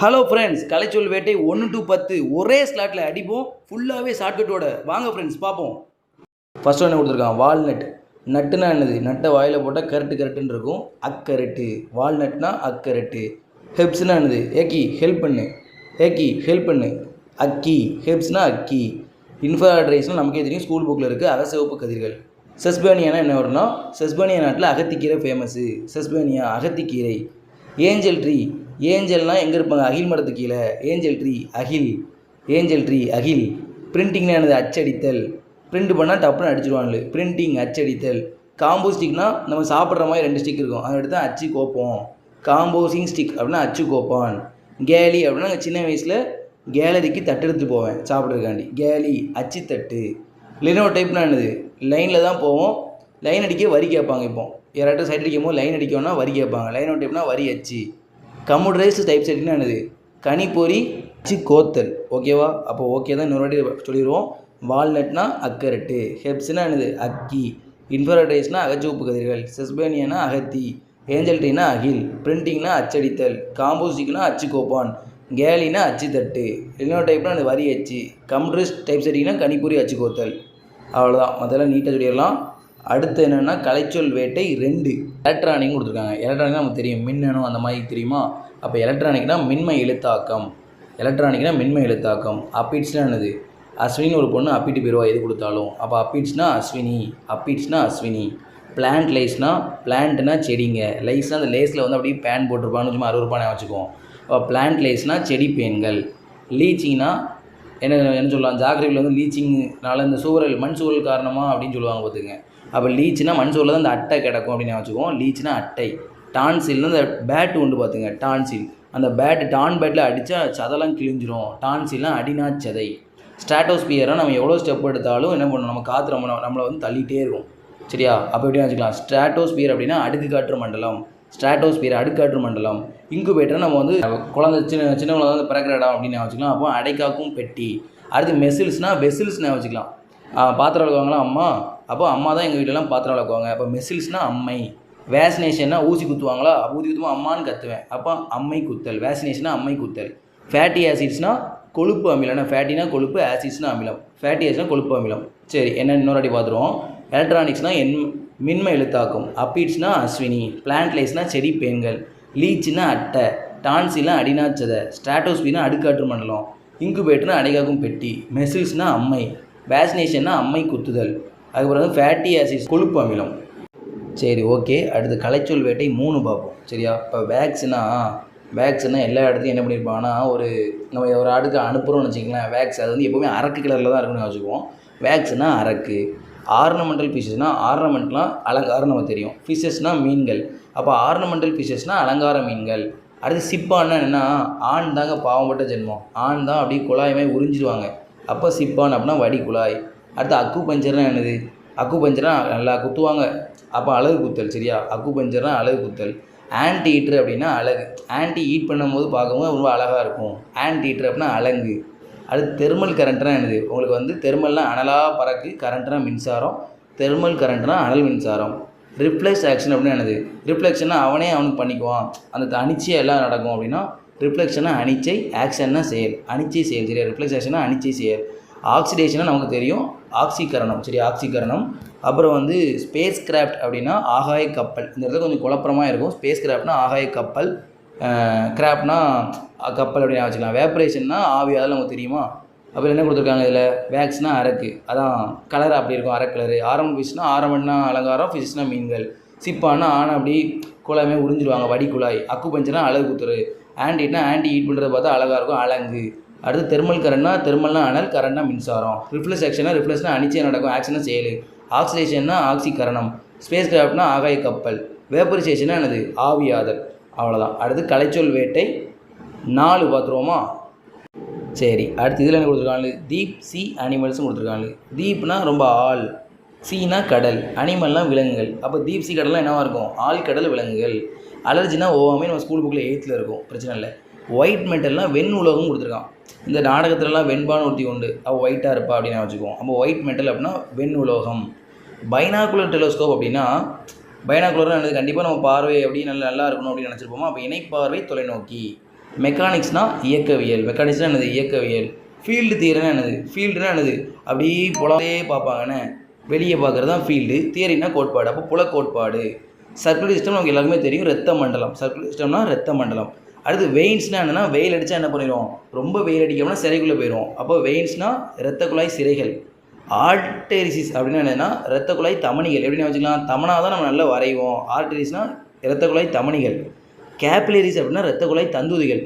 Hello friends கலைச்சொல் வேட்டை ஒன்று to பத்து. ஒரே ஸ்லாட்டில் அடிப்போம். ஃபுல்லாகவே ஷார்ட்கட்டோட வாங்க ஃப்ரெண்ட்ஸ் பார்ப்போம். ஃபஸ்ட்டு என்ன கொடுத்துருக்கான்? வால்நட் நட்டுனா என்னது? நட்டை வாயில் போட்டால் கரெக்டு கரெக்டுன்னு இருக்கும். அக்கரெட்டு. வால்நட்னா அக்கரெட்டு. ஹெப்ஸ்னா என்னது? ஏக்கி ஹெல்ப் பண்ணு. ஏக்கி ஹெல்ப் பண்ணு. அக்கி ஹெப்ஸ்னா அக்கி இன்ஃபராட்ரைஸ்னால் நமக்கே தெரியும். ஸ்கூல் புக்கில் இருக்குது அகசிவப்பு கதிர்கள். செஸ்பேனியானா என்ன வரும்னா? செஸ்பேனியா நாட்டில் அகத்திக்கீரை ஃபேமஸு செஸ்பேனியா அகத்திக்கீரை. ஏஞ்சல் ட்ரீ ஏஞ்சல்னால் எங்கே இருப்பாங்க? அகில் மரத்து கீழே. ஏஞ்சல் ட்ரீ அகில். ஏஞ்சல் ட்ரீ அகில். பிரிண்டிங்னா என்னது? அச்சடித்தல். பிரிண்ட் பண்ணால் டப்புன்னு அடிச்சிருவாங்களு பிரிண்டிங் அச்சடித்தல். காம்போ ஸ்டிக்னால் நம்ம சாப்பிட்ற மாதிரி ரெண்டு ஸ்டிக் இருக்கும். அதை எடுத்து அச்சு கோப்போம். காம்போசிங் ஸ்டிக் அப்படின்னா அச்சு கோப்பான். கேலி அப்படின்னா நாங்கள் சின்ன வயசில் கேலரிக்கு தட்டு எடுத்து போவேன் சாப்பிட்றதுக்காண்டி. கேலி அச்சு தட்டு. லினோ டைப்னா என்னது? லைனில் தான் போவோம். லைன் அடிக்க வரி கேட்பாங்க இப்போ. யாராட்டும் சைட் அடிக்கும் போது லைன் அடிக்கணும்னா வரி கேட்பாங்க. லைனோ டைப்னா வரி அச்சு. கம்ப்யூட்டரைஸ்டு டைப் செட்டிங்னா என்னது? கனிப்பொறி அச்சு கோத்தல். ஓகேவா அப்போ ஓகே தான் இன்னொரு வாட்டி சொல்லிடுவோம் வால்நட்னா அக்கரட்டு. ஹெப்ஸ்னா என்னது? அக்கி. இன்ஃபரடைஸ்னா அகச்சிவப்பு கதிர்கள். செஸ்பேனியனா அகத்தி. ஏஞ்சல் அகில். பிரிண்டிங்னா அச்சடித்தல். காம்போசிக்னா அச்சு கோப்பான் கேலினா அச்சு தட்டு இன்னொரு டைப்னா அந்த வரி அச்சு கம்ப்யூட்டர்ஸ் டைப் செட்டிங்னா கணிப்பொறி அச்சு கோத்தல் அவ்வளோதான் மற்றெல்லாம் நீட்டாக சொல்லிடலாம். அடுத்து என்னென்னா கலைச்சொல் வேட்டை ரெண்டு. எலக்ட்ரானிக் கொடுத்துருக்காங்க. எலக்ட்ரானிக் நமக்கு தெரியும். மின்னணு அந்த மாதிரி தெரியுமா? அப்போ எலக்ட்ரானிக்னால் மின்மை எழுத்தாக்கம். எலக்ட்ரானிக்னால் மின்மை எழுத்தாக்கம். அப்பீட்ஸ்னால் என்னது? அஸ்வினின்னு ஒரு பொண்ணு அப்பீட்டு போயிடுவா எது கொடுத்தாலும். அப்போ அப்பீட்ஸ்னால் அஸ்வினி. அப்பீட்ஸ்னால் அஸ்வினி. பிளான்ட் லைஸ்னா பிளான்ட்னா செடிங்க. லைஸ்னால் அந்த லேஸில் வந்து அப்படியே பேன் போட்டிருப்பான்னு சும்மா அறுபது ரூபாய் வச்சுக்குவோம். அப்போ பிளான்ட் லைஸ்னால் செடி பேன்கள். லீச்சிங்னா என்ன என்ன சொல்லலாம் ஜாகிரபியில் வந்து லீச்சிங்னால இந்த சூழல் மண் சூழல் காரணமாக அப்படின்னு சொல்லுவாங்க பார்த்துங்க அப்போ லீச்சுனா மண் தான் அந்த அட்டை கிடக்கும் அப்படின்னு வச்சுக்குவோம் லீச்சுனா அட்டை. டான்சில்னு அந்த பேட்டு உண்டு பார்த்துங்க டான்சில் அந்த பேட் டான் பேட்டில் அடித்தா சதெல்லாம் கிழிஞ்சிரும். டான்சில்லாம் அடினா சதை. ஸ்ட்ராட்டோஸ்பியராக நம்ம எவ்வளோ ஸ்டெப் எடுத்தாலும் என்ன பண்ணணும் நம்ம காற்று நம்ம நம்மளை வந்து தள்ளிகிட்டே இருக்கும். சரியா? அப்போ எப்படி வச்சுக்கலாம்? ஸ்ட்ராட்டோஸ்பியர் அப்படின்னா அடுக்கு காற்று மண்டலம். ஸ்ட்ராட்டோஸ்பியர் அடுக்காற்று மண்டலம். இன்குபேட்டர் நம்ம வந்து குழந்தை சின்ன சின்ன குழந்தை வந்து பிறக்கிற இடம் அப்படின்னு வச்சுக்கலாம். அப்போ அடைக்காக்கும் பெட்டி. அடுத்து மெசில்ஸ்னால் வெசில்ஸ்னு வச்சுக்கலாம். பாத்திரம் விளக்குவாங்களா அம்மா அப்போ அம்மா தான் எங்கள் வீட்டிலலாம் பாத்திரம் விளக்குவாங்க. அப்போ மெசில்ஸ்னால் அம்மை. வேக்சினேஷன்னா ஊசி குத்துவாங்களா? ஊசி குத்துமா அம்மான்னு கத்துவேன். அப்போ அம்மை குத்தல். வேக்சினேஷனா அம்மை குத்தல். ஃபேட்டி ஆசிட்ஸ்னால் கொழுப்பு அமிலம்னா ஃபேட்டினா கொழுப்பு ஆசிட்ஸ்னா அமிலம். ஃபேட்டி ஆசிட்னா கொழுப்பு அமிலம். சரி என்ன இன்னொரு அடி பார்த்துருவோம். எலக்ட்ரானிக்ஸ்னால் என் மின்மை எழுத்தாக்கும். அப்பீட்ஸ்னா அஸ்வினி. பிளான்ட்லைஸ்னா செடி பெண்கள். லீச்சுனா அட்டை. டான்சிலாம் அடினாச்சதை ஸ்ட்ராட்டோஸ்பினா அடுக்காற்று மண்டலம். இன்குபேட்டர்னா அடைகாக்கும் பெட்டி. மெசில்ஸ்னா அம்மை. வேக்சினேஷன்னா அம்மை குத்துதல். அதுக்கப்புறம் வந்து ஃபேட்டி ஆசிட்ஸ் கொழுப்பு அமிலம். சரி ஓகே அடுத்து கலைச்சொல் வேட்டை மூணு பார்ப்போம். சரியா? இப்போ வேக்ஸ்னா வேக்ஸ்னா எல்லா இடத்துலையும் என்ன பண்ணியிருப்பாங்கன்னா ஒரு நம்ம ஒரு அடுக்கு அனுப்புகிறோம்னு வச்சுக்கலாம் வேக்ஸ் அது வந்து எப்போவுமே அரக்கு கலரில் தான் இருக்குன்னு வச்சுக்குவோம் வேக்ஸ்னா அரக்கு ஆர்னமெண்டல் ஃபிஷஸ்னால் ஆர்னமெண்ட்லாம் அலங்காரம் நமக்கு தெரியும். ஃபிஷஸ்னால் மீன்கள். அப்போ ஆர்னமெண்டல் ஃபிஷஸ்னால் அலங்கார மீன்கள். அடுத்து சிப்பான்னா என்னென்னா ஆண் தாங்க பாவப்பட்ட ஜென்மம். ஆண் தான் அப்படியே குழாயுமே உறிஞ்சிடுவாங்க அப்போ சிப்பான் அப்படின்னா வடி குழாய். அடுத்து அக்கு பஞ்சர்னால் என்னது? அக்கு பஞ்சர்னால் நல்லா குத்துவாங்க. அப்போ அழகு குத்தல் சரியா? அக்கு பஞ்சர்னால் அழகு குத்தல். ஆன்டி ஈட்ரு அப்படின்னா அழகு. ஆன்டி ஈட் பண்ணும்போது பார்க்கும்போது ரொம்ப அழகாக இருக்கும். ஆன்டி ஈட்ரு அப்படின்னா அலங்கு. அடுத்து தெர்மல் கரண்ட்னா என்னது? உங்களுக்கு வந்து தெர்மல்னால் அனலாக பறக்கு கரண்ட்னா மின்சாரம். தெர்மல் கரண்ட்னா அனல் மின்சாரம். ரிஃப்ளெக்ஸ் ஆக்ஷன் அப்படின்னா என்னது? ரிஃப்ளெக்ஷன்னா அவனே அவனுக்கு பண்ணிக்குவான். அந்த அனிச்சையாக எல்லாம் நடக்கும் அப்படின்னா ரிஃப்ளெக்ஷனா அனிச்சை ஆக்ஷன்னா செயல். அனிச்சை செயல் சரியா? ரிஃப்ளெக்ஸ் ஆக்ஷனா அனிச்சை செயல். ஆக்சிடேஷனாக நமக்கு தெரியும். ஆக்சிகரணம் சரி ஆக்சிகரணம். அப்புறம் வந்து ஸ்பேஸ் கிராஃப்ட் அப்படின்னா ஆகாய கப்பல். இந்த இடத்துல கொஞ்சம் குழப்பமாக இருக்கும். ஸ்பேஸ் கிராஃப்ட்னா ஆகாய கப்பல் கிராஃப்ட்னா கப்பல் அப்படின்னு வச்சுக்கலாம். வேப்பரேஷன்னா ஆவி அதெல்லாம் நமக்கு தெரியுமா? அப்புறம் என்ன கொடுத்துருக்காங்க இதில்? வேக்ஸ்னா அரக்கு. அதான் கலர் அப்படி இருக்கும் அரக்கு கலரு ஆரம்பம் ஃபிஷ்னா ஆரம்பம்னா அலங்காரம் ஃபிஷ்னா மீன்கள். சிப்பானா ஆனை அப்படி குழாயமே உறிஞ்சிடுவாங்க வடி குழாய் அக்கு பஞ்சுனா அழகு குத்துரு. ஆண்டிட்னா ஆண்டி ஈட் பண்ணுறத பார்த்தா அழகாக இருக்கும் அலங்கு. அடுத்து தெர்மல் கரண்ட்னா தெர்மல்னா அனல் கரண்ட்னா மின்சாரம். ரிஃப்ளெக்ஸ் ஆக்ஷனா ரிஃப்ளெக்ஸ்னா அனிச்சை நடக்கும் ஆக்ஷனா செயல். ஆக்சிடேஷன்னா ஆக்சிகரணம் ஸ்பேஸ் கிராஃப்ட்னா ஆகாய கப்பல். வேப்பரைசேஷனா என்னது? ஆவியாதல் அவ்வளோதான் அடுத்து கலைச்சொல் வேட்டை நாலு பார்த்துருவோமா? சரி அடுத்து இதில் என்ன கொடுத்துருக்காங்க தீப் சி அனிமல்ஸும் கொடுத்துருக்காங்க தீப்னா ரொம்ப ஆள். சீனா கடல். அனிமல்லாம் விலங்குகள். அப்போ தீப் சி கடல்லாம் என்னவாக இருக்கும்? ஆள் கடல் விலங்குகள். அலர்ஜினா ஓவாமே நம்ம ஸ்கூல் புக்கில் எயித்தில் இருக்கும். பிரச்சனை இல்லை. ஒயிட் மெட்டல்னால் வெண் உலகம் கொடுத்துருக்கான். இந்த நாடகத்துலலாம் வெண்பான்னு ஒருத்தி உண்டு. அவள் ஒயிட்டாக இருப்பா அப்படின்னு வச்சுக்குவோம். அப்போ ஒயிட் மெட்டல் அப்படின்னா வெண் உலோகம். பைனாகுலர் டெலோஸ்கோப் அப்படின்னா பைனாகுலர்னு என்னது? கண்டிப்பாக நம்ம பார்வை எப்படி நல்லா நல்லா இருக்கணும் அப்படின்னு நினச்சிருப்போமா அப்போ இணைப்பார்வை தொலைநோக்கி. மெக்கானிக்ஸ்னால் இயக்கவியல். மெக்கானிக்ஸ்னால் என்னது? இயக்கவியல். ஃபீல்டு தியரினா என்னது? ஃபீல்டுனா என்னது? அப்படியே புலவே பார்ப்பாங்கண்ணே வெளியே பார்க்குறது தான் ஃபீல்டு தியரினா கோட்பாடு. அப்போ புல கோட்பாடு சர்க்குலர் சிஸ்டம் நமக்கு எல்லாருக்குமே தெரியும். ரத்த மண்டலம் சர்க்குலர் சிஸ்டம்னா ரத்த மண்டலம் அடுத்து வெயின்ஸ்னால் என்னென்னா வெயில் அடித்தா என்ன பண்ணிடும் ரொம்ப வெயில் அடிக்காமனா சிறைக்குள்ளே போயிடும் அப்போ வெயின்ஸ்னால் இரத்த குழாய் சிறைகள். ஆர்டெரிசிஸ் அப்படின்னா என்னென்னா இரத்த குழாய் தமனிகள். எப்படின்னு வச்சுக்கலாம்? தமனாக தான் நம்ம நல்லா வரைவோம். ஆர்டெரிஸ்னால் இரத்த குழாய் தமனிகள். கேப்லரிஸ் அப்படின்னா இரத்த குழாய் தந்துதிகள்.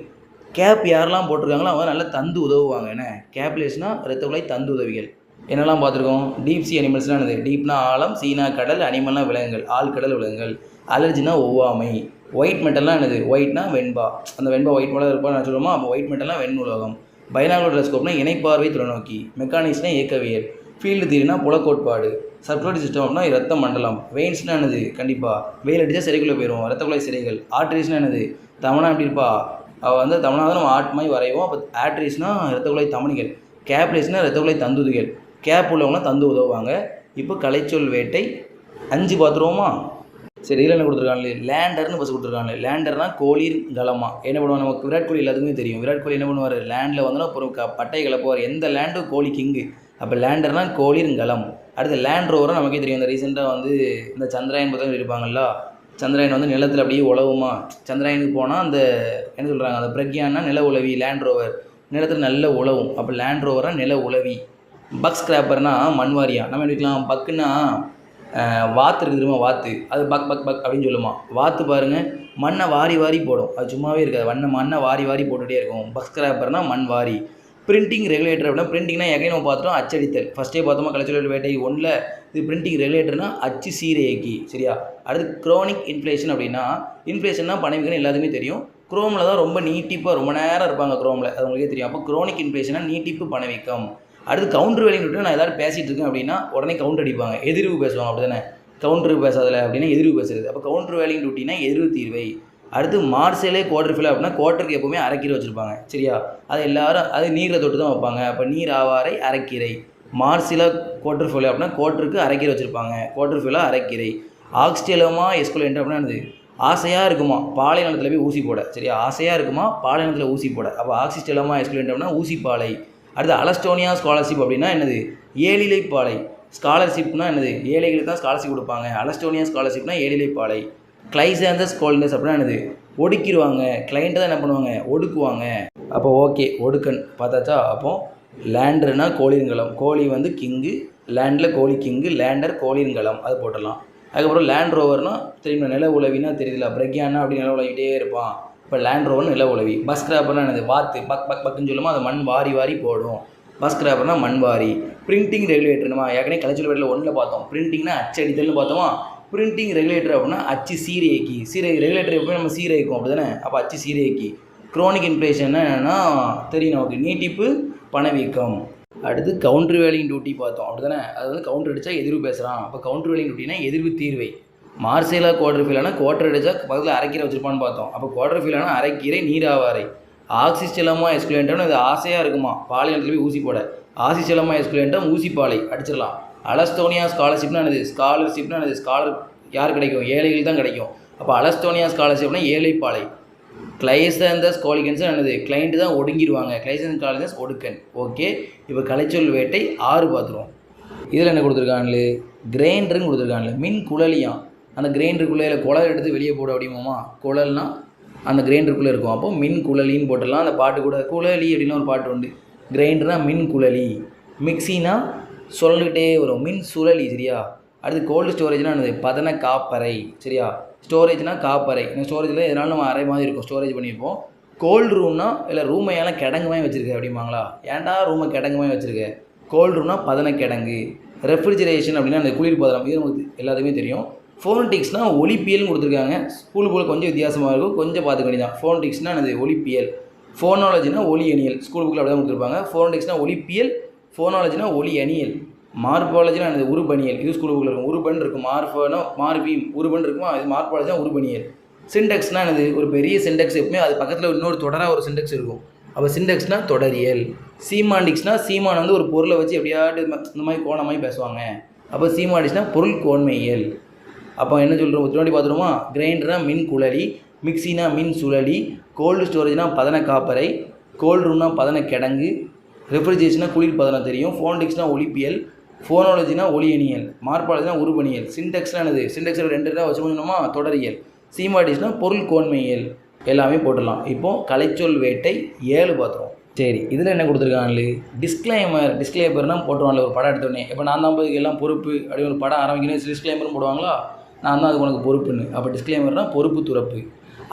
கேப் யாரெல்லாம் போட்டிருக்காங்களோ அவங்க நல்லா தந்து உதவுவாங்க. என்ன? கேப்லரிஸ்னால் இரத்த குழாய் தந்து உதவிகள். என்னெல்லாம் பார்த்துருக்கோம்? டீப் சி அனிமல்ஸ்லாம் என்னது? டீப்னா ஆழம் சீனா கடல் அனிமல்னா விலங்குகள். ஆள் கடல் விலங்குகள். அலர்ஜினா ஒவ்வாமை. ஒயிட் மெட்டல்லாம் என்னது? ஒயிட்னா வெண்பா. அந்த வெண்பா ஒயிட் மெட்டல் இருப்பா நான் சொல்லுவோமா அப்போ ஒயிட் மெட்டல்லாம் வெண் உலகம். பைனாகுலர் டெலஸ்கோப்னா இணைப்பார்வை தொலைநோக்கி. மெக்கானிக்ஸ்னா இயக்கவியல். ஃபீல்டு தீரினா புலக்கோட்பாடு. சர்க்குலரி சிஸ்டம் அப்படின்னா ரத்த மண்டலம். வெயின்ஸ்னா என்னது? கண்டிப்பாக வெயில் அடித்தா சிறைக்குள்ளே போயிடும் ரத்த குழாய் சிறைகள் ஆர்ட்ரிஸ்னா என்னது? தமனா எப்படி இருப்பா? அவள் வந்து தமனா தான் நம்ம ஆட் மாதிரி வரைவோம். அப்போ ஆட்ரிஸ்னா ரத்த குழாய் தமனிகள். கேப்லேஸ்னா ரத்த குழாய் தந்துதுகள். கேப் உள்ளவங்களாம் தந்து உதவுவாங்க. இப்போ கலைச்சொல் வேட்டை. அஞ்சு பார்த்துருவோமா? சரி இதில் என்ன கொடுத்துருக்காங்களே லேண்டர்னு பஸ் கொடுத்துருக்காங்களே லேண்டர்னா கோளிர் கலமா என்ன பண்ணுவாங்க? நமக்கு விராட் கோலி எல்லாத்துக்குமே தெரியும். விராட் கோலி என்ன பண்ணுவார்? லேண்டில் வந்தோன்னா அப்புறம் க பட்டை கிளப்புவார். எந்த லேண்டும் கோலி கிங்கு அப்போ லேண்டர்னா கோளிர் கலம் அடுத்து லேண்ட் ரோவரும் நமக்கே தெரியும். இந்த ரீசெண்டாக வந்து இந்த சந்திராயன் புத்தகம் இருப்பாங்கல்ல சந்திராயன் வந்து நிலத்தில் அப்படியே உழவுமா? சந்திராயனுக்கு போனால் அந்த என்ன சொல்கிறாங்க அந்த பிரக்யான்னா நில உழவி லேண்ட் ரோவர். நிலத்தில் நல்ல உழவும். அப்போ லேண்ட் ரோவராக நில உளவி பக் ஸ்கிராப்பர்னா மண்வாரியா. நம்ம என்ன பக்குன்னா வாத்து இருக்குது தெரியுமா வாத்து? அது பக் பக் பக் அப்படின்னு சொல்லுமா. வாத்து பாருங்கள் மண்ணை வாரி வாரி போடும். அது சும்மாவே இருக்காது. மண்ணை மண்ணை வாரி வாரி போட்டுகிட்டே இருக்கும். பக் ஸ்கிராப்பர்னால் மண் வாரி. பிரிண்டிங் ரெகுலேட்டர் அப்படின்னா பிரிண்டிங்னா எகைன் நம்ம பார்த்துட்டோம் அச்சடித்தல் ஃபஸ்ட்டே பார்த்தோமா கலைச்சொல் வேட்டை ஒன்றில் இது பிரிண்டிங் ரெகுலேட்டர்னா அச்சு சீரையக்கி சரியா? அடுத்து க்ரோனிக் இன்ஃப்ளேஷன் அப்படின்னா இன்ஃப்ளேஷன்னா பணவிக்கணும் எல்லாத்துக்குமே தெரியும். குரோமில் தான் ரொம்ப நீட்டிப்பாக ரொம்ப நேரம் இருப்பாங்க குரோமில் அது உங்களுக்கே தெரியும். அப்போ குரோனிக் இன்ஃப்ளேஷனாக நீட்டிப்பு பணவீக்கம். அடுத்து கவுண்டர் வேலைன்னு விட்டு நான் ஏதாவது பேசிகிட்டு இருக்கேன் அப்படின்னா உடனே கவுண்டர் அடிப்பாங்க. எதிர்வு பேசுவாங்க அப்படி தானே கவுண்டர் பேசாதில்ல அப்படின்னா எதிர்வு பேசுறது. அப்போ கவுண்டர் வேலைன்னு டூட்டினா எதிர்வு தீர்வை. அடுத்து மார்சேலே குவார்டர் ஃபில் அப்படின்னா குவார்டருக்கு எப்போவுமே அரைக்கீரை வச்சுருப்பாங்க. சரியா? அது எல்லாரும் அது நீரை தொட்டு தான் வைப்பாங்க. அப்போ நீர் ஆவாரை அரைக்கீரை மார்சிலா குவார்டர் ஃபில் அப்படின்னா குவார்டருக்கு அரைக்கீரை வச்சுருப்பாங்க. குவார்டர் ஃபில்லாக அரைக்கீரை ஆக்ஸ்டேலமா என்ன அப்படின்னா ஆசையாக இருக்குமா? பாலை நிலத்தில் போய் ஊசி போட. சரியா? ஆசையாக இருக்குமா? பாலை நிலத்தில் ஊசி போட. அப்போ ஆக்சிஸ்டெலமா எஸ்குலேண்ட் அப்படின்னா ஊசி பாலை. அடுத்து அலஸ்டோனியா ஸ்காலர்ஷிப் அப்படின்னா என்னது? ஏழிலை பாலை ஸ்காலர்ஷிப்னா என்னது? ஏழைகளுக்கு தான் ஸ்காலர்ஷிப் கொடுப்பாங்க. அலஸ்டோனியா ஸ்காலர்ஷிப்னா ஏழிலை பாலை கிளைசாந்தஸ் கோல்டஸ் அப்படின்னா என்னது? ஒடுக்கிடுவாங்க. கிளைண்ட்டை தான் என்ன பண்ணுவாங்க? ஒடுக்குவாங்க. அப்போ ஓகே ஒடுக்கன். பார்த்தாச்சா? அப்போ லேண்டர்னா கோழிருங்கலம் கோழி வந்து கிங்கு லேண்டில் கோழி கிங்கு லேண்டர் கோழிருங்கலம் அது போட்டுடலாம். அதுக்கப்புறம் லேண்ட் ரோவர்னால் தெரியும்? நில உளவினா தெரியுதுல பிரக்யானா அப்படி நில உழவிட்டே இருப்பான். இப்போ லேண்ட் ரோவர் நில உளவி பஸ் கிராப்பர்னா என்னது? வாத்து பக் பக் பக்குன்னு சொல்லுமோ அது மண் வாரி வாரி போடும். பஸ் கிராப்பர்னா மண் வாரி. பிரிண்டிங் ரெகுலேட்டர் நம்ம ஏற்கனவே கலைச்சல் வேட்டில் ஒன்றில் பார்த்தோம். பிரிண்டிங்னா அச்சடித்தல்னு பார்த்தோமா? பிரிண்டிங் ரெகுலேட்டர் அப்படின்னா அச்சு சீரையக்கி சீரை ரெகுலேட்டர் எப்பவுமே நம்ம சீரைக்கும் அப்படி தானே அப்போ அச்சு சீரையக்கி குரோனிக் இன்ஃப்ளேஷன் என்னென்னா தெரியும் நமக்கு. நீட்டிப்பு பணவீக்கம். அடுத்து கவுண்டர் வேலிங் டியூட்டி பார்த்தோம் அப்படி தானே அது வந்து கவுண்டர் அடித்தா எதிர்வு பேசுகிறான் அப்போ கவுண்டர் வேலிங் டியூட்டினா எதிர்வு தீர்வை. மார்சேலா குவார்டர் ஃபீலானா குவார்டர் அடித்தா பக்கத்தில் அரைக்கீரை வச்சுருப்பான்னு பார்த்தோம். அப்போ குவார்டர் ஃபீலானா அரைக்கீரை நீராவாரை. ஆக்சிஸ்டெலமா எஸ்குலேண்டம் இது ஆசையாக இருக்குமா? பாலினத்தில் போய் ஊசி போட. ஆசிஸ்டெலமா எஸ்குலேண்டம் ஊசி பாலை அடிச்சிடலாம். அலஸ்தோனியா ஸ்காலர்ஷிப்னா என்னது? ஸ்காலர்ஷிப்னா என்னது? ஸ்காலர் யார் கிடைக்கும்? ஏழைகள் தான் கிடைக்கும். அப்போ அலஸ்தோனியா ஸ்காலர்ஷிப்னா ஏழை பாலை. கிளைசந்தஸ் கோலிகன்ஸ் என்னது? கிளைண்ட் தான் ஒடுங்கிடுவாங்க. கிளைசந்தஸ் காலிகன்ஸ் ஒடுக்கன். ஓகே இப்போ கலைச்சொல் வேட்டை ஆறு பார்த்துருவோம். இதில் என்ன கொடுத்துருக்காங்களே கிரைண்டருன்னு கொடுத்துருக்காங்களே மின் குழலியாம். அந்த கிரைண்டருக்குள்ளே குழல் எடுத்து வெளியே போட அப்படிமாமா குழல்னால் அந்த கிரைண்டருக்குள்ளே இருக்கும். அப்போ மின் குழலின்னு போட்டுடலாம். அந்த பாட்டு கூட குழலி அப்படின்னு ஒரு பாட்டு உண்டு. கிரைண்டர்னால் மின் குழலி. மிக்சினா சொல்லிக்கிட்டே வரும். மின் சுழலி சரியா? அடுத்து கோல்டு ஸ்டோரேஜ்னால் என்னது? பதன காப்பறை சரியா? ஸ்டோரேஜ்னால் காப்பறை. இந்த ஸ்டோரேஜில் எதனாலும் நம்ம அரை மாதிரி இருக்கும். ஸ்டோரேஜ் பண்ணியிருப்போம். கோல்டு ரூம்னா இல்லை ரூமை எல்லாம் மாதிரி வச்சுருக்க அப்படிம்பாங்களா? ஏன்டா ரூமை கிடங்குமாய் வச்சுருக்க? கோல்டு ரூம்னா பதன கிடங்கு. ரெஃப்ரிஜரேஷன் அப்படின்னா அந்த குளிர்பதனம் இது நமக்கு எல்லாத்துக்குமே தெரியும். ஃபோனடிக்ஸ்னால் ஒலிப்பியல்னு கொடுத்துருக்காங்க. ஸ்கூல் போல் கொஞ்சம் வித்தியாசமாக இருக்கும். கொஞ்சம் பார்த்துக்க வேண்டியதான் ஃபோனடிக்ஸ்னால் என்னது? ஒலிப்பியல் ஃபோனாலஜினா ஒலி அணியல். ஸ்கூல் புக்கில் அப்படி தான் கொடுத்துருப்பாங்க. ஃபோனடிக்ஸ்னா ஒலிப்பியல் ஃபோனாலஜினா ஒலி அணியல். மார்பாலஜினா என்னது? உருபணியல் இது ஸ்கூல் புக்கில் இருக்கும். உருபன் இருக்கும். மார்பனா மார்பி உருபன் இருக்குமா? இது மார்பாலஜினா உருபணியல் சிண்டெக்ஸ்னால் என்னது? ஒரு பெரிய சிண்டெக்ஸ் எப்பவுமே அது பக்கத்தில் இன்னொரு தொடராக ஒரு சிண்டெக்ஸ் இருக்கும். அப்போ சிண்டெக்ஸ்னால் தொடரியல். சீமாண்டிக்ஸ்னால் சீமான் வந்து ஒரு பொருளை வச்சு எப்படியாட்டு இந்த மாதிரி கோணமாய் பேசுவாங்க. அப்போ சீமாண்டிக்ஸ்னால் பொருள் கோன்மையியல். அப்போ என்ன சொல்கிறோம் திருவாண்டி பார்த்துருமா கிரைண்டர்னா மின் குழலி மிக்சினா மின் சுழலி கோல்டு ஸ்டோரேஜ்னால் பதன காப்பரை கோல்டு ரூம்னா பதன கிடங்கு ரெஃப்ரிஜரேஷனா குளிர் பதனம் தெரியும் ஃபோன்டிக்ஸ்னா ஒளிப்பியல் ஃபோனாலஜினா ஒளியணியல் மார்பாலஜினா உருபணியல் சின்டெக்ஸ்னா என்னது? சின்டெக்ஸில் ரெண்டு தான் வச்சு முடியணுமா தொடரியல். சீமாடிஸ்னா பொருள் கோன்மையியல். எல்லாமே போட்டுடலாம். இப்போது கலைச்சொல் வேட்டை ஏழு பார்த்துருவோம். சரி இதில் என்ன கொடுத்துருக்காங்களே? டிஸ்க்ளைமர் டிஸ்க்ளைமர்னால் போட்டுருவாங்களே ஒரு படம் எடுத்தோடனே இப்போ நான் தான் எல்லாம் பொறுப்பு அப்படி ஒரு படம் ஆரம்பிக்கணும் டிஸ்க்ளைமரும் போடுவாங்களா? நான் தான் அது உனக்கு பொறுப்புன்னு. அப்போ டிஸ்க்ளைமர்னால் பொறுப்பு துறப்பு.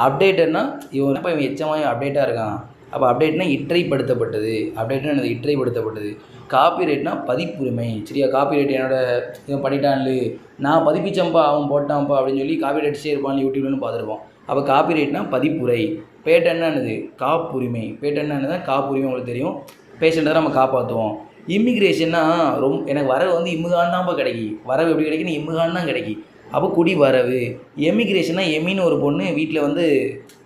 அப்டேட்டர்னா இவன் இப்போ இவன் எச்சமாக அப்டேட்டாக இருக்கான்? அப்போ அப்டேட்னா இற்றைப்படுத்தப்பட்டது. அப்டேட்னா என்னது? இற்றைப்படுத்தப்பட்டது. காப்பிரைட்னா பதிப்புரிமை. சரியா காப்பிரைட் என்னோட இவன் பண்ணிட்டான்லு. நான் பதிப்பிச்சம்பா அவன் போட்டான்ப்பா அப்படின்னு சொல்லி காப்பிரைட் இருப்பான் யூடியூப்லன்னு பார்த்துருப்போம். அப்போ காப்பிரைட்னா பதிப்புரை. பேட்டன்னா என்னது? காப்புரிமை. பேட்டன்னா என்னது? காப்புரிமை உங்களுக்கு தெரியும். பேஷண்ட்டை தான் நம்ம காப்பாற்றுவோம் இமிக்ரேஷன்னா ரொம்ப எனக்கு வரவு வந்து இம்முகான் தான்ப்பா கிடைக்கி. வரவு எப்படி கிடைக்குன்னு இம்முகான் தான் கிடைக்கி. அப்போ குடி வரவு. எமிக்ரேஷன்னா எமின்னு ஒரு பொண்ணு வீட்டில் வந்து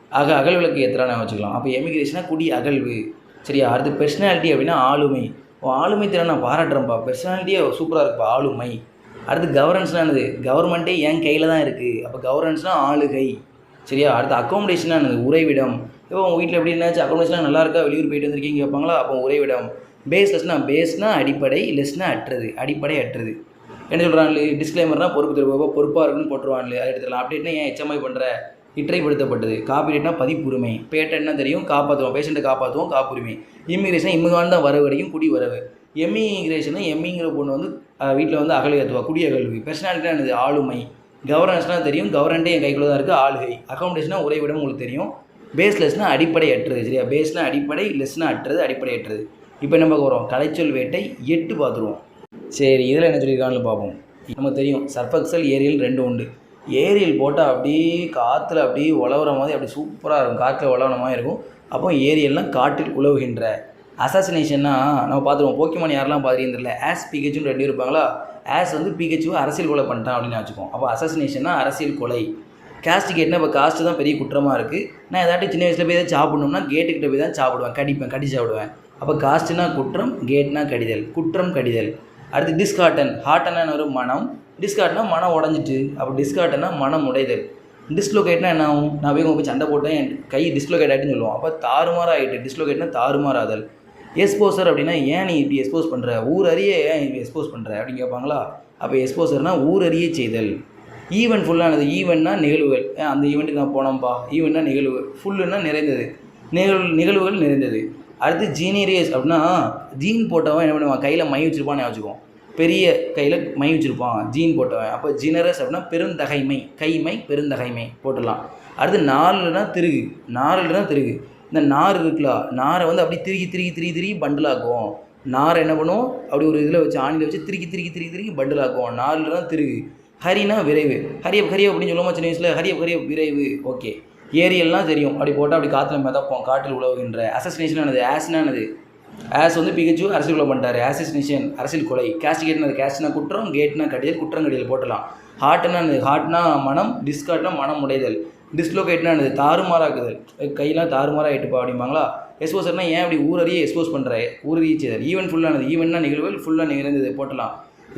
அக அகல் விளக்கு ஏற்றுறான்னு வச்சுக்கலாம். அப்போ எமிக்ரேஷனா குடி அகழ்வு. சரியா? அடுத்து பெர்சனாலிட்டி அப்படின்னா ஆளுமை. ஓ ஆளுமை திறன் நான் பாராட்டுறேன்ப்பா. பெர்சனாலிட்டியே சூப்பராக இருக்குப்பா ஆளுமை. அடுத்து கவர்னன்ஸ்னால் என்னது? கவர்மெண்ட்டே என் கையில் தான் இருக்குது அப்போ கவர்னன்ஸ்னால் ஆளுகை. சரியா? அடுத்து அக்கோமடேஷனானது என்னது? உறைவிடம். இப்போ உங்கள் வீட்டில் எப்படி என்னாச்சு? அக்காமடேஷனாக நல்லா இருக்கா? வெளியூர் போயிட்டு வந்திருக்கீங்க கேட்பாங்களா அப்போ உறைவிடம். பேஸ்லெஸ்னா பேஸ்னால் அடிப்படை லெஸ்னா அற்றது. அடிப்படை அற்றது. என்ன சொல்கிறாங்களே டிஸ்க்ளைமர்னா பொறுப்பு திரும்ப பொறுப்பாக இருக்குன்னு போட்டுருவாங்களே அதை எடுத்துக்கலாம். அப்டேட்னா ஏன் எச்எம்ஐ பண்ணுற இற்றைப்படுத்தப்பட்டது. காப்பிரைட்னா பதிப்புரிமை. பேட்டன்னா தெரியும் காப்பாற்றுவோம் பேஷண்ட்டை காப்பாற்றுவோம் காப்புரிமை. இமிகிரேஷன் இம்மிகான் தான் வரவு கிடைக்கும் குடி வரவு. எமிகிரேஷனை எம்மிங்கிற பொண்ணு வந்து வீட்டில் வந்து அகல் ஏற்றுவா குடி அகழ்வு. பெர்சனாலிட்டினா என்னது? ஆளுமை. கவர்னன்ஸ்னால் தெரியும் கவர்னண்டே என் கைக்குள்ள தான் இருக்குது ஆளுகை அக்காமடேஷனா உறைவிடம் உங்களுக்கு தெரியும். பேஸ்லெஸ்னா அடிப்படை அற்றது சரியா? பேஸ்னால் அடிப்படை லெஸ்னா அற்றது அடிப்படை அற்றது இப்போ நம்ம பார்க்க போகிறோம் கலைச்சொல் வேட்டை எட்டு பார்த்துருவோம். சரி இதில் என்ன சொல்லியிருக்காங்கன்னு பார்ப்போம். நமக்கு தெரியும் சர்ஃபெக்சல் ஏரியல் ரெண்டு உண்டு. ஏரியல் போட்டால் அப்படியே காற்றுல அப்படியே உழவுற மாதிரி அப்படி சூப்பராக இருக்கும். காற்றுல உழவுற மாதிரி இருக்கும். அப்போ ஏரியல்லாம் காட்டில் உழவுகின்ற. அசாசினேஷன்னா நம்ம பார்த்துருவோம். போக்கிமான் யாரெல்லாம் பார்த்துருந்ததில்ல ஆஸ் பிகச்சுன்னு ரெண்டு இருப்பாங்களா? ஆஸ் வந்து பிகச்சுவை அரசியல் கொலை பண்ணிட்டான் அப்படின்னு வச்சுக்கோம். அப்போ அசாசினேஷன்னா அரசியல் கொலை. காஸ்ட் கேட்னா இப்போ காஸ்ட்டு தான் பெரிய குற்றமாக இருக்குது நான் ஏதாட்டும் சின்ன வயசில் போய் ஏதாவது சாப்பிடணும்னா கேட்டுக்கிட்ட போய் தான் சாப்பிடுவேன். கடிப்பேன். கடி சாப்பிடுவேன். அப்போ காஸ்ட்டுனா குற்றம் கேட்னா கடிதல். குற்றம் கடிதல். அடுத்து டிஸ்காட்டன் ஹார்ட்டனா ஒரு மனம். டிஸ்கார்ட்னா மனம் உடஞ்சிட்டு அப்போ டிஸ்கார்ட்னா மனம் உடைதல். டிஸ்லோகேட்னா என்ன ஆகும்? நான் போய் போய் சண்டை போட்டேன் என் கை டிஸ்லோகேட் ஆகிட்டுன்னு சொல்லுவோம். அப்போ தாறுமாறாக ஆகிட்டு டிஸ்லோகேட்னா தாறுமாறாதல். எஸ்போசர் அப்படின்னா ஏன் நீ இப்படி எக்ஸ்போஸ் பண்ணுற ஊர் அறிய ஏன் இப்படி எக்ஸ்போஸ் பண்ணுற அப்படின்னு கேட்பாங்களா? அப்போ எக்ஸ்போசர்னா ஊர் அறிய செய்தல். ஈவெண்ட் ஃபுல்லானது ஈவெண்ட்னா நிகழ்வுகள். அந்த ஈவெண்ட்டுக்கு நான் போனோம்ப்பா. ஈவெண்ட்னா நிகழ்வு. ஃபுல்லுன்னா நிறைந்தது. நிகழ்வு நிகழ்வுகள் நிறைந்தது. அடுத்து ஜீனியரியஸ் அப்படின்னா ஜீன் போட்டவன் என்ன பண்ணுவான்? கையில் மை வச்சுருப்பான்னு வச்சுக்குவோம் பெரிய கையில் மை வச்சுருப்பான். ஜீன் போட்டவன். அப்போ ஜீனரஸ் அப்படின்னா பெருந்தகைமை. கைமை பெருந்தகைமை போட்டுடலாம். அடுத்து நாலுனா திருகு. நாலுனா திருகு. இந்த நார் இருக்குல்ல நாரை வந்து அப்படியே திருகி திருகி திருகி திருகி பண்டிலாக்குவோம் நாரை என்ன பண்ணுவோம்? அப்படி ஒரு இதில் வச்சு ஆணியில் வச்சு திருக்கி திருக்கி திருக்கி திருக்கி பண்டிலாக்குவோம் நாலுனா திருகு. ஹரினா விரைவு. ஹரியப் ஹரியப் அப்படின்னு சொல்லுவோமா சின்ன வயசில்? ஹரியப் ஹரியப் விரைவு. ஓகே. ஏரியல்லாம் தெரியும். அப்படி போட்டால் அப்படி காற்றுல மிதப்போம் காற்றில் உழவுகின்ற அசசினேஷன் ஆனது ஆஸ்னானது ஆஸ் வந்து பிகச்சு அரசியல் கொலை பண்ணிட்டாரு. ஆசிஸ்னேஷன் அரசியல் கொலை. கேஸ்டிகேட்னா கேஸ்ட்னா குற்றம் கேட்னா கடிதல் குற்றம் கடிதல் போட்டலாம். ஹார்ட்னா ஹார்ட்னா மனம் டிஸ்கார்ட்னா மனம் உடைதல். டிஸ்லோகேட்னா என்னது? தாறுமாறாக்குதல். கையெல்லாம் தாறுமாறாகிட்டுப்பா அப்படிம்பாங்களா? எக்ஸ்போசர்னா ஏன் அப்படி ஊரறிய எக்ஸ்போஸ் பண்ணுற ஊரறிய செய்தார் ஈவெண்ட் ஃபுல்லானது ஈவெண்ட்னா நிகழ்வுகள் ஃபுல்லாக நிகழ்ந்தது போட்டலாம்.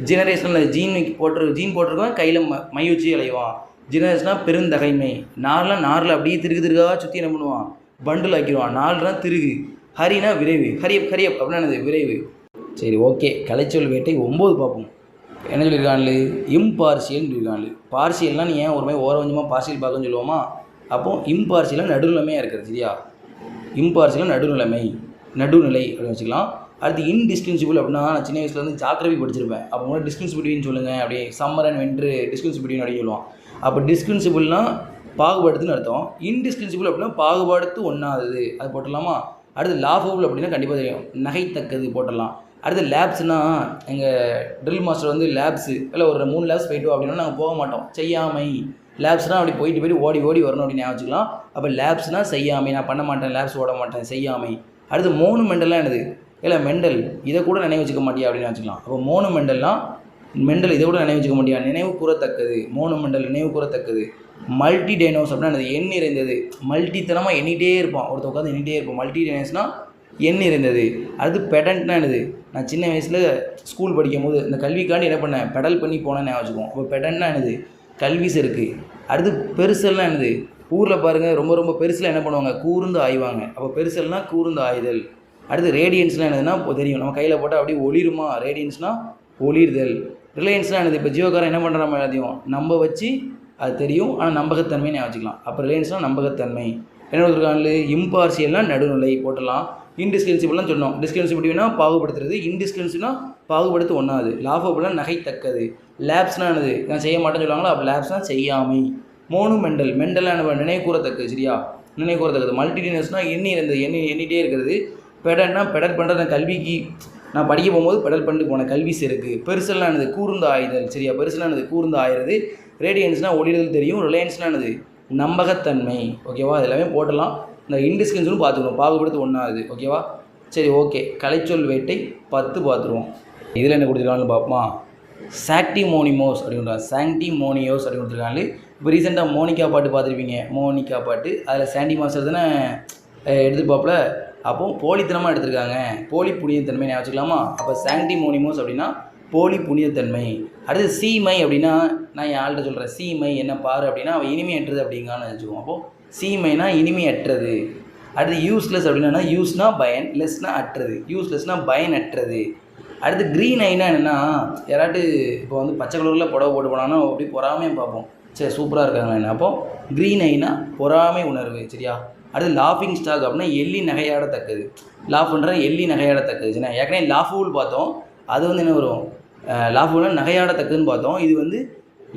ஜெனரேஷனில் ஜீன் போட்டு ஜீன் போட்டிருக்கோம் கையில் ம மை வச்சு அலைவான். ஜினஸ்னால் பெருந்தகைமை. நார்லாம் நாரில் அப்படியே திருகு திருகாக சுற்றி என்ன பண்ணுவான்? பண்டில் ஆக்கிடுவான். நாலுனா திருகு. ஹரினா விரைவு. ஹரியப் ஹரியப் அப்படின்னா விரைவு. சரி ஓகே. கலைச்சொல் வேட்டை ஒம்பது பார்ப்போம். என்ன சொல்லியிருக்காங்களு இம்பார்சியல்னு சொல்லியிருக்காங்களு பார்சியல்னால் நீ ஏன் ஒரு மாதிரி ஓரவஞ்சமாக பார்சியல் பார்க்கன்னு சொல்லுவோமா? அப்போ இம்பார்சியலாக நடுநிலைமையாக இருக்கிறது சரியா? இம்பார்சியலாக நடுநிலைமை. நடுநிலை அப்படின்னு வச்சுக்கலாம். அடுத்து இன்டிஸ்டன்சிபிள் அப்படின்னா நான் சின்ன வயசுலேருந்து வந்து ஜாக்கிரபி படிச்சிருப்பேன். அப்போ கூட டிஸ்டன்ஸ் பிட்வீன் சொல்லுங்கள் அப்படியே summer and winter distance between அப்படின்னு சொல்லுவான். அப்போ டிஸ்கிரின்சிபிள்னால் பாகுபடுத்துன்னு அர்த்தம். இன்டிஸ்கிரின்சிபிள் அப்படின்னா பாகுபாடுத்து ஒன்றாதது அது போட்டலாமா அடுத்து லாஃபபுள் அப்படின்னா கண்டிப்பாக தெரியும். நகைத்தக்கது போட்டுடலாம். அடுத்து லேப்ஸ்னால் எங்கள் ட்ரில் மாஸ்டர் வந்து லேப்ஸு இல்லை ஒரு மூணு லேப்ஸ் போயிட்டு அப்படின்னா நாங்கள் போக மாட்டோம். செய்யாமை. லேப்ஸ்னால் அப்படி போயிட்டு போயிட்டு ஓடி ஓடி வரணும் அப்படின்னு ஞாபகம் வச்சுக்கலாம். அப்போ லேப்ஸ்னால் செய்யாமை. நான் பண்ண மாட்டேன் லேப்ஸ் ஓட மாட்டேன் செய்யாமை. அடுத்து மோனு மெண்டல்லாம் என்னது? இல்லை மெண்டல் இதை கூட நினைவு வச்சுக்க மாட்டியா அப்படின்னு வச்சுக்கலாம். அப்போ மோனு மெண்டல்லாம் மெண்டல் இதை விட நினைவு வச்சுக்க முடியாது நினைவு கூறத்தக்கது. மோனு மெண்டல் நினைவு கூறத்தக்கது. மல்டி டைனோஸ் அப்படின்னா என்னது? எண் நிறைந்தது. மல்டித்தனமாக எண்ணிகிட்டே இருப்பான். ஒருத்த உட்காந்து எண்ணிகிட்டே இருப்பான். மல்டி டைனோஸ்னால் எண் இருந்தது அடுத்து பெடன்ட்னா என்னது? நான் சின்ன வயசில் ஸ்கூல் படிக்கும் போது இந்த கல்விக்காண்டி என்ன பண்ணேன்? பெடல் பண்ணி போனேன் ஞாபகம் வச்சுக்குவோம் அப்போ பெடன்ட்னா என்னது? கல்வி செருக்கு அடுத்து பெருசெல்லாம் என்னது? ஊரில் பாருங்கள் ரொம்ப ரொம்ப பெருசில் என்ன பண்ணுவாங்க? கூர்ந்து ஆய்வாங்க. அப்போ பெருசல்னால் கூர்ந்து ஆய்தல். அடுத்து ரேடியன்ஸ்லாம் என்னதுன்னா இப்போ தெரியும். நம்ம கையில் போட்டால் அப்படியே ஒளிருமா? ரேடியன்ஸ்னால் ஒளிர்தல். ரிலையன்ஸ்லாம் என்னது? இப்போ ஜியோக்காரன் என்ன பண்ணுற மாதிரி எல்லாத்தையும்? நம்ம வச்சு அது தெரியும். ஆனால் நம்பகத்தன்மை நான் வச்சுக்கலாம். அப்போ ரிலையன்ஸ்னால் நம்பகத்தன்மை. என்ன கொடுத்துருக்காங்க இம்பார்சியல்னால் நடுநிலை போட்டலாம். இன்டிஸ்கன்சிபிள்லாம் சொன்னோம். டிஸ்கன்சிபிலிட்டினா பாகுபடுத்துறது. இன்டிஸ்கன்சிவ்னா பாகுபடுத்து ஒன்றாது லாஃபபுளாக நகைத்தக்கது. லேப்ஸ்னால் என்னது? நான் செய்ய மாட்டேன்னு சொல்லுவாங்களா? அப்போ லேப்ஸ்னால் செய்யாமை. மோனு மெண்டல். மெண்டலாக என்ன நினைவு கூறத்தக்கது சரியா? நினைவு கூறத்தக்கது. மல்டிடினஸ்னால் எண்ணி இருந்தது எண்ணி எண்ணிட்டே இருக்கிறது. பெடன்னா பெடர் பண்ணுறது கல்விக்கு நான் படிக்க போகும்போது பெடல் பண்ணிட்டு போன கல்வி செருக்கு. பெருசெல்லாம் கூர்ந்து ஆயுதல். சரியா? பெருசலானது கூர்ந்து ஆயிடுது ரேடியன்ஸ்னால் ஒளிடுதல் தெரியும் ரிலையன்ஸ்னால் நம்பகத்தன்மை. ஓகேவா? அது எல்லாமே போட்டலாம் இந்த இன்டிஸ்கன்ஸ்னு பார்த்துக்கணும். பாகுபடுத்து ஒன்றாகுது ஓகேவா? சரி ஓகே. கலைச்சொல் வேட்டை பத்து பார்த்துருவோம். இதில் என்ன கொடுத்துருக்காங்கன்னு பார்ப்போமா? சாக்டிமோனிமோஸ் அப்படின்றாங்க சாங்டிமோனியோஸ் அப்படின்னு கொடுத்துருக்காங்க இப்போ ரீசெண்டாக மோனிகா பாட்டு பார்த்துருப்பீங்க. மோனிகா பாட்டு. அதில் சாண்டி மாஸ்டர் தானே எடுத்துப்பாப்புல அப்போ போலித்தனமாக எடுத்திருக்காங்க. போலி புனிதத்தன்மை நான் வச்சுக்கலாமா? அப்போ சாங்டி மோனிமோஸ் அப்படின்னா போலி புனிதத்தன்மை. அடுத்து சீமை அப்படின்னா நான் என் ஆள்கிட்ட சொல்கிறேன் சீமை என்ன பாரு அப்படின்னா அவள் இனிமையற்றது அப்படிங்கான்னு வச்சுக்குவோம் அப்போது சீமைனா இனிமையற்றது. அடுத்து யூஸ்லெஸ் அப்படின்னா யூஸ்னா பயன் லெஸ்னா அற்றது. யூஸ்லெஸ்னா பயனற்றது. அடுத்து க்ரீன் ஐனா என்னென்னா யாராட்டு இப்போ வந்து பச்சை கலரில் புடவை போட்டு போனாங்கன்னா அப்படி பொறாமையும் பார்ப்போம். சரி சூப்பராக இருக்காங்க என்ன? அப்போது க்ரீன் ஐனா பொறாமை உணர்வு சரியா? அடுத்து லாஃபிங் ஸ்டாக் அப்படின்னா எள்ளி நகையாடத்தக்கது. லாஃப்ன்ற எள்ளி நகையாடத்தக்கது. சரியா ஏற்கனவே லாஃபூல் பார்த்தோம். அது வந்து என்ன வரும்? லாஃபுல்னா நகையாடத்தக்கதுன்னு பார்த்தோம். இது வந்து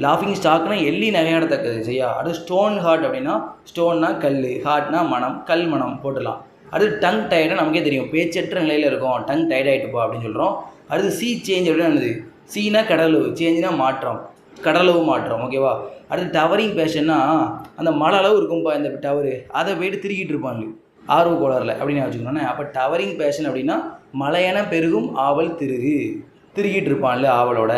லாஃபிங் ஸ்டாக்னா எள்ளி நகையாடத்தக்கது. சரியா? அடுத்து ஸ்டோன் ஹார்ட் அப்படின்னா ஸ்டோன்னா கல் ஹார்ட்னா மனம் கல் மனம் போட்டுடலாம். அடுத்து டங் டயர்டாக நமக்கே தெரியும். பேச்சற்ற நிலையில் இருக்கும். டங் டயர்டாகிட்டுப்பா அப்படின்னு சொல்கிறோம் அடுத்து சி சேஞ்ச் அப்படின்னா என்னது? சீனா கடலு. சேஞ்சுனா மாற்றம். கடலவு மாற்றம் ஓகேவா அடுத்து டவரிங் பேஷன்னா அந்த மழை அளவு இருக்கும்பா இந்த டவரு அதை போயிட்டு திருக்கிட்டு இருப்பாங்க. ஆர்வ கோளாறுல அப்படின்னு வச்சுக்கணும்னா. அப்போ டவரிங் பேஷன் அப்படின்னா மலையென பெருகும் ஆவல் திருகு. திருக்கிட்டு இருப்பான்ல ஆவலோட.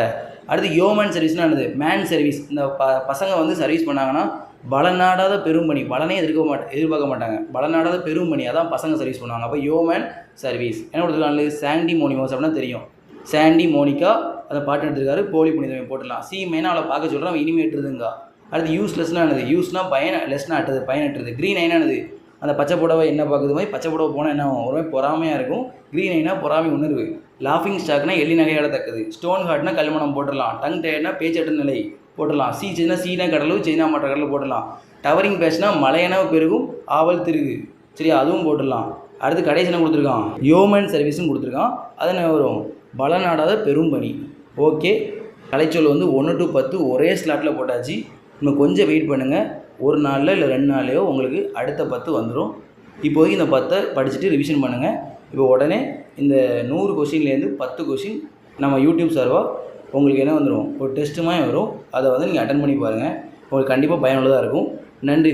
அடுத்து யோமன் சர்வீஸ்னால் என்னது? மேன் சர்வீஸ் இந்த ப பசங்க வந்து சர்வீஸ் பண்ணாங்கன்னா பலநாடாத பெரும்பணி. பலனே எதிர்க்க மாட்ட எதிர்பார்க்க மாட்டாங்க. பலநாடாத பெரும்பணி அதான் பசங்க சர்வீஸ் பண்ணுவாங்க. அப்போ யோமேன் சர்வீஸ் என்ன கொடுத்துருக்காங்க? சாண்டி மோனிமோஸ் அப்படின்னா தெரியும். சாண்டி மோனிகா அந்த பாட்டு எடுத்திருக்காரு போலி புனிதமே போட்டுடலாம். சி மெயினாக அவளை பார்க்க சொல்கிறேன் அவன் இனிமேட்டுருதுங்க அடுத்து யூஸ்லெஸ்னா என்னது? யூஸ்னால் பயன் லெஸ்னா அட்டது பயனற்றது க்ரீன் ஐனானது அந்த பச்சை புடவை என்ன பார்க்குது மாதிரி பச்சை புடவை போனால் என்ன ஆகும்? ஒருமே பொறாமையாக இருக்கும். க்ரீன் ஐனா பொறாமை உணர்வு. லாஃபிங் ஸ்டாக்னா எள்ளி நகையாடத்தக்கது ஸ்டோன் ஹார்ட்னா கல்மணம் போட்டுடலாம். டங் டயர்னா பேச்சட்ட நிலை போட்டுடலாம். சீ சீனா சீனா கடலு சீனா மற்ற கடலும் போட்டுடலாம். டவரிங் பேஸ்னா மலையனவு பெருகும் ஆவல் திருகு. சரியா? அதுவும் போட்டுடலாம். அடுத்து கடைசி என்ன கொடுத்துருக்கான்? யோமன் சர்வீஸும் கொடுத்துருக்கான். அது என்ன வரும் பலநாடாத பெரும்பணி ஓகே. கலைச்சொல் வந்து ஒன்று டு பத்து ஒரே ஸ்லாட்டில் போட்டாச்சு. இன்னும் கொஞ்சம் வெயிட் பண்ணுங்கள் ஒரு நாளில் இல்லை ரெண்டு நாள்லையோ உங்களுக்கு அடுத்த பத்து வந்துடும் இப்போதைக்கு இந்த பத்தை படிச்சுட்டு ரிவிஷன் பண்ணுங்கள் இப்போ உடனே இந்த நூறு கொஷின்லேருந்து பத்து கொஷின் நம்ம யூடியூப் சார்பாக உங்களுக்கு என்ன வந்துடும் ஒரு டெஸ்ட்டு வரும். அதை வந்து நீங்கள் அட்டன் பண்ணி பாருங்கள் உங்களுக்கு கண்டிப்பாக பயனுள்ளதாக இருக்கும். நன்றி.